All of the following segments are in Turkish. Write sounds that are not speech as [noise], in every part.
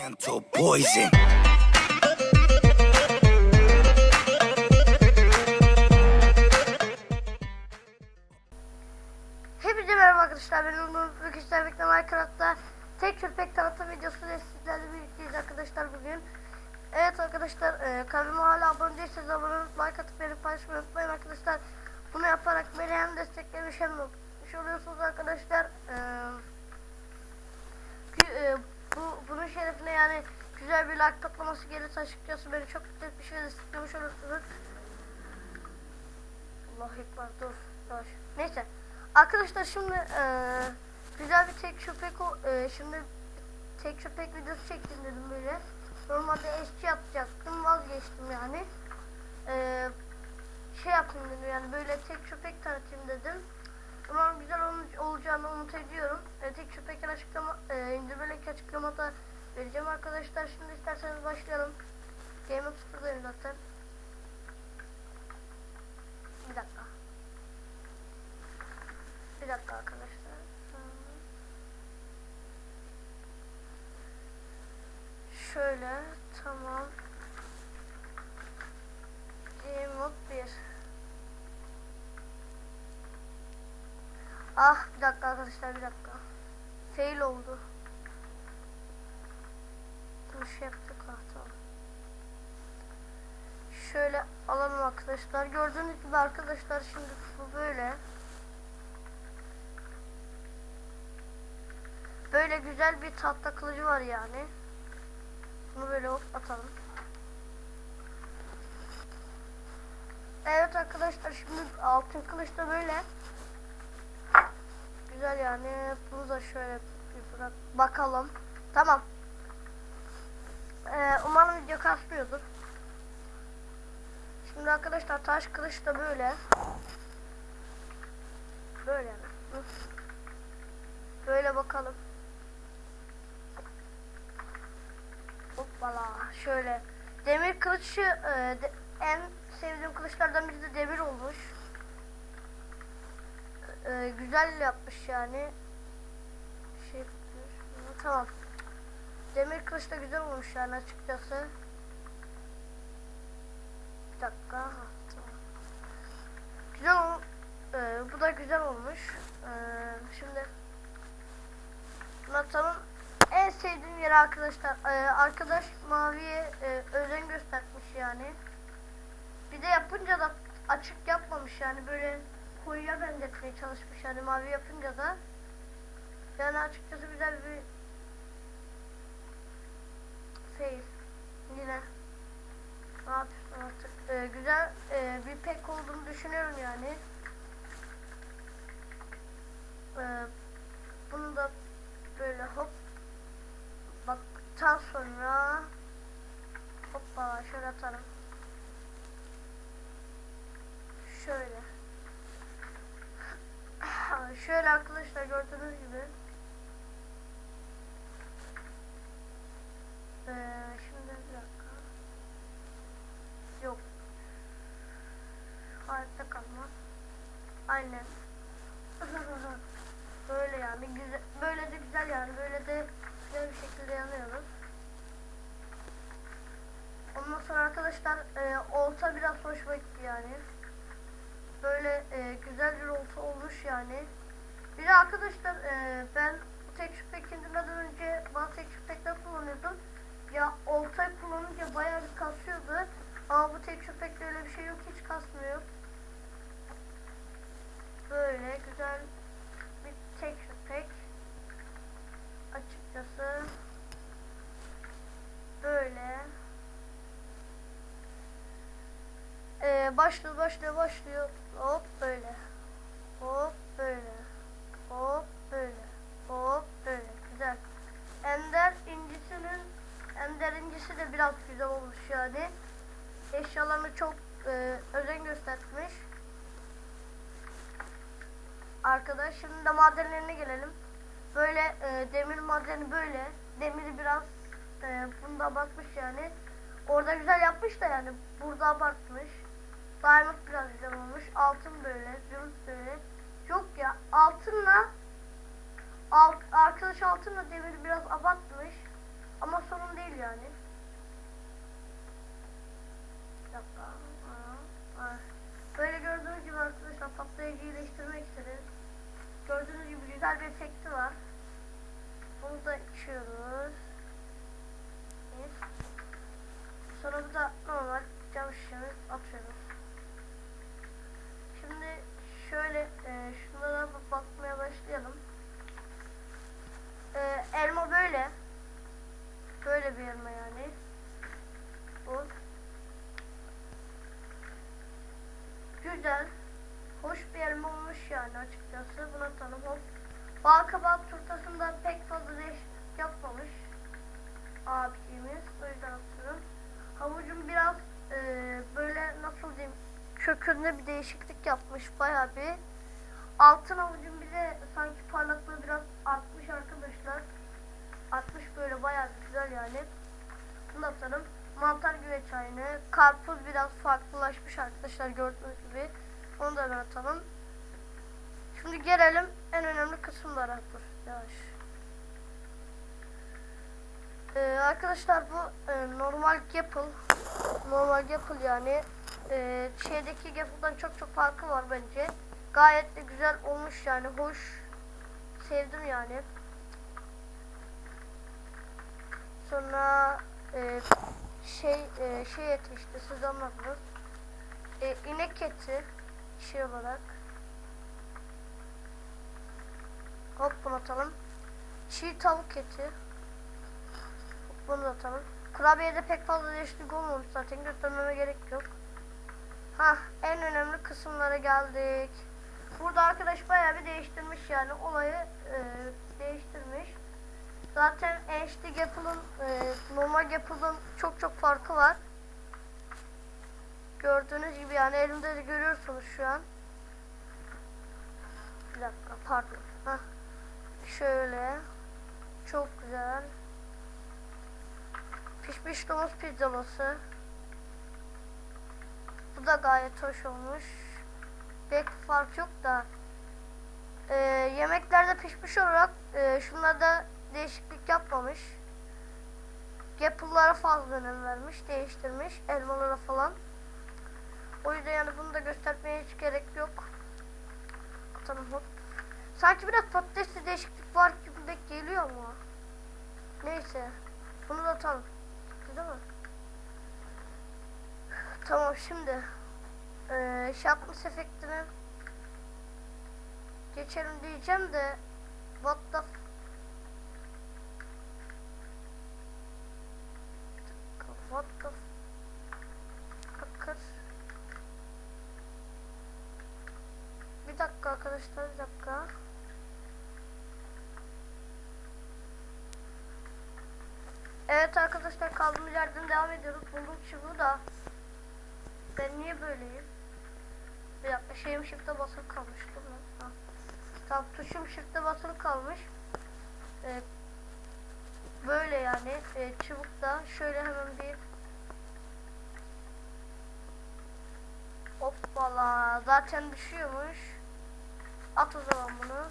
Gentle poison. Hepinize merhaba arkadaşlar. Ben Umut Bugün birlikte Minecraft'ta tek köpek tanıtım videosu ile sizlerle birlikteyiz arkadaşlar bugün. Evet arkadaşlar e, kanalıma hala abone değilseniz abone olup like atıp beni paylaşmayı unutmayın arkadaşlar. Bunu yaparak beni hem desteklemiş hem mutlu oluyorsunuz arkadaşlar. E, gü- e, bu, bunun şerefine yani güzel bir toplaması gelirse açıkçası beni çok mutlu etmiş ve desteklemiş olursunuz. Allah ekber dur yavaş. Neyse. Arkadaşlar şimdi eee güzel bir tek köpek eee, şimdi tek köpek videosu çektim dedim böyle. Normalde eşçi yapacaktım vazgeçtim yani. Eee şey yapayım dedim yani böyle tek köpek tanıtayım dedim. Umarım güzel ol- olacağını umut ediyorum. E, tek köpekler açıklama, e, indirmelik açıklamada vereceğim arkadaşlar. Şimdi isterseniz başlayalım. Game of Thrones'dayım zaten. Bir dakika. Bir dakika arkadaşlar. Şöyle tamam. Game mode 1. Ah bir dakika arkadaşlar bir dakika. Fail oldu. Ah tamam. Şöyle alalım arkadaşlar. Gördüğünüz gibi arkadaşlar şimdi bu böyle. Böyle güzel bir tahta kılıcı var yani. Bunu böyle hop atalım. Evet arkadaşlar şimdi altın kılıç da böyle. Güzel yani. Bunu da şöyle bir bırak bakalım. Tamam. Ee, umarım video kasmıyordur. Şimdi arkadaşlar taş kılıç da böyle. Böyle. Böyle bakalım. Hoppala şöyle. Demir kılıçı e, de- en sevdiğim kılıçlardan biri de demir olmuş. E, güzel yapmış yani. Şey, tamam. Demir kılıç da güzel olmuş yani açıkçası. Bir dakika. Güzel ol- e, bu da güzel olmuş. E, şimdi Natal'ın en sevdiğim yeri arkadaşlar. Ee, arkadaş maviye e, özen göstermiş yani. Bir de yapınca da açık yapmamış yani böyle koyuya benzetmeye çalışmış yani mavi yapınca da. Yani açıkçası güzel bir fail. Yine. Ne yapıyorsun artık? Ee, güzel e, bir pek olduğunu düşünüyorum yani. Ee, bunu da böyle hop baktıktan sonra hoppa şöyle atalım. Şöyle. Arkadaşlar gördüğünüz gibi. Ee, şimdi bir dakika. Yok. Hayatta kalma. Aynen. [laughs] Böyle yani güzel, böyle de güzel yani böyle de güzel bir şekilde yanıyoruz. Ondan sonra arkadaşlar e, olta biraz hoşuma gitti yani. Böyle e, güzel bir olta olmuş yani. Bir de arkadaşlar e, ben tek şüphe indirmeden önce bazı tek şüphekler kullanıyordum. Ya oltayı kullanınca bayağı bir kasıyordu. Ama bu tek şüphekte öyle bir şey yok hiç kasmıyor. Böyle güzel bir tek köpek açıkçası böyle ee, başlıyor başlıyor başlıyor hop böyle hop böyle hop böyle hop böyle güzel Ender incisinin Ender incisi de biraz güzel olmuş yani eşyalarını çok e, özen göstermiş arkadaş. Şimdi de madenlerine gelelim. Böyle e, demir madeni böyle. Demiri biraz e, bunda abartmış yani. Orada güzel yapmış da yani burada abartmış. Diamond biraz güzel olmuş. Altın böyle, zümrüt böyle. Yok ya altınla alt, arkadaş altınla demiri biraz abartmış. Ama sonunda bir elma yani. Bu. Güzel. Hoş bir elma olmuş yani açıkçası. Buna tanım hop. Bal kabak turtasında pek fazla değişiklik yapmamış. Abimiz. O yüzden atıyorum. Havucun biraz eee, böyle nasıl diyeyim kökünde bir değişiklik yapmış bayağı bir. Altın havucun bir sanki parlaklığı biraz artmış arkadaşlar. Artmış böyle bir güzel yani. Bunu atalım. Mantar güveç aynı. Karpuz biraz farklılaşmış arkadaşlar gördüğünüz gibi. Onu da ben atalım. Şimdi gelelim en önemli kısımlara. Dur yavaş. Ee, arkadaşlar bu e, normal Gapple. Normal Gapple yani. Ee, şeydeki Gapple'dan çok çok farkı var bence. Gayet de güzel olmuş yani. Hoş. Sevdim yani. Sonra e, şey e, şey eti işte siz anladınız. E, inek eti şey olarak. Hop bunu atalım. Çiğ tavuk eti. Bunu da atalım. Kurabiyede pek fazla değişiklik olmamış zaten göstermeme gerek yok. Ha en önemli kısımlara geldik. Burada arkadaş bayağı bir değiştirmiş yani olayı e, değiştirmiş. Zaten HD Gapple'ın e, normal Gapple'ın çok çok farkı var. Gördüğünüz gibi yani elimde de görüyorsunuz şu an. Bir dakika pardon. Hah. Şöyle. Çok güzel. Pişmiş domuz pizzalası. Bu da gayet hoş olmuş. Pek fark yok da. Ee, yemeklerde pişmiş olarak e, şunlarda değişiklik yapmamış. Apple'lara fazla önem vermiş, değiştirmiş. Elmalara falan. O yüzden yani bunu da göstermeye hiç gerek yok. Atalım hop. Sanki biraz patatesli değişiklik var gibi geliyor mu? Neyse. Bunu da atalım. Değil mi? Tamam şimdi. Ee, şapmış efektini geçelim diyeceğim de what the f- what the f- Bakır. Bir dakika arkadaşlar bir dakika. Evet arkadaşlar kaldığımız yerden devam ediyoruz. Buldum çubuğu da. Ben niye böyleyim? Bir dakika şeyim shift'e basılı kalmış değil mi? Tamam tuşum shift'e basılı kalmış. Ee, böyle yani e, çubukta şöyle hemen bir Hoppala zaten düşüyormuş. At o zaman bunu.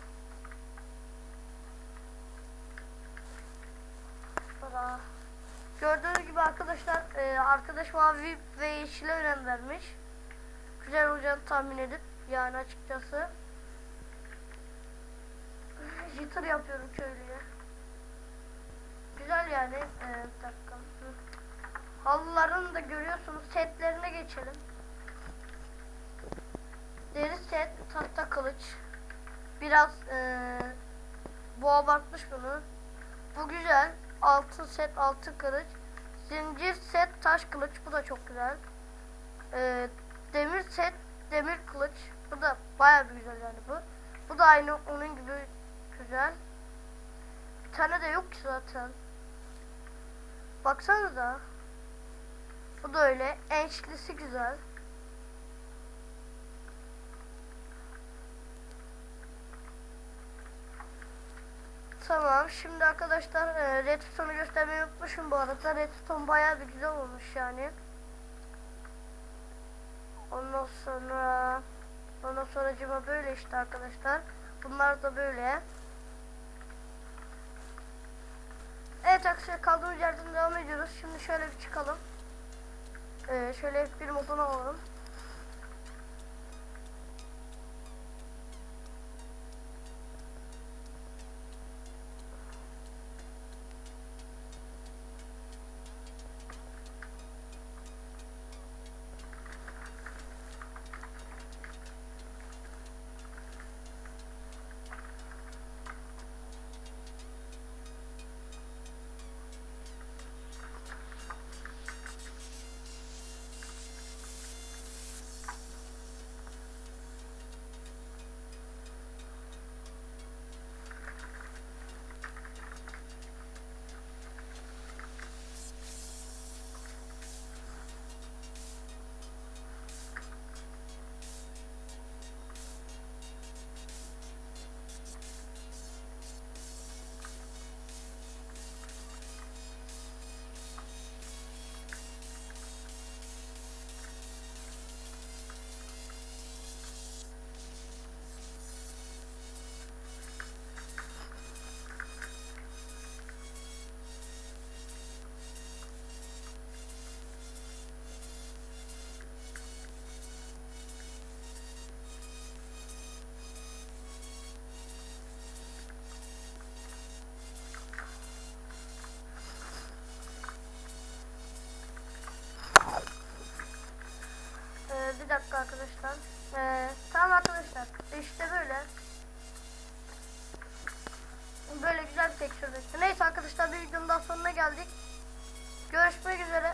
Hoppala. Gördüğünüz gibi arkadaşlar e, arkadaş mavi ve yeşile önem vermiş. Güzel olacağını tahmin edip yani açıkçası. Jitter yapıyorum köylüye. Güzel yani. E, bir da görüyorsunuz setlerine geçelim. Deri set, tahta kılıç. Biraz eee bu abartmış bunu. Bu güzel. Altın set, altın kılıç. Zincir set, taş kılıç. Bu da çok güzel. Eee, demir set, demir kılıç. Bu da bayağı bir güzel yani bu. Bu da aynı onun gibi güzel. Bir tane de yok ki zaten. Baksanıza. Bu da öyle. Ençlisi güzel. Tamam. Şimdi arkadaşlar e, Redstone'u göstermeyi unutmuşum bu arada. Redstone bayağı bir güzel olmuş yani. Ondan sonra ondan sonra cima böyle işte arkadaşlar. Bunlar da böyle. Evet arkadaşlar kaldığımız yerden devam ediyoruz. Şimdi şöyle bir çıkalım. Ee, şöyle bir modunu alalım. tek sürmüştü. Neyse arkadaşlar bir videonun daha sonuna geldik. Görüşmek üzere.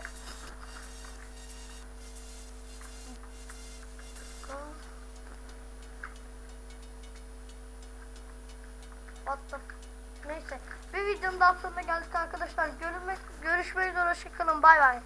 Attım. Neyse. Bir videonun daha sonuna geldik arkadaşlar. Görünmek, görüşmek üzere. Hoşçakalın. Bay bay.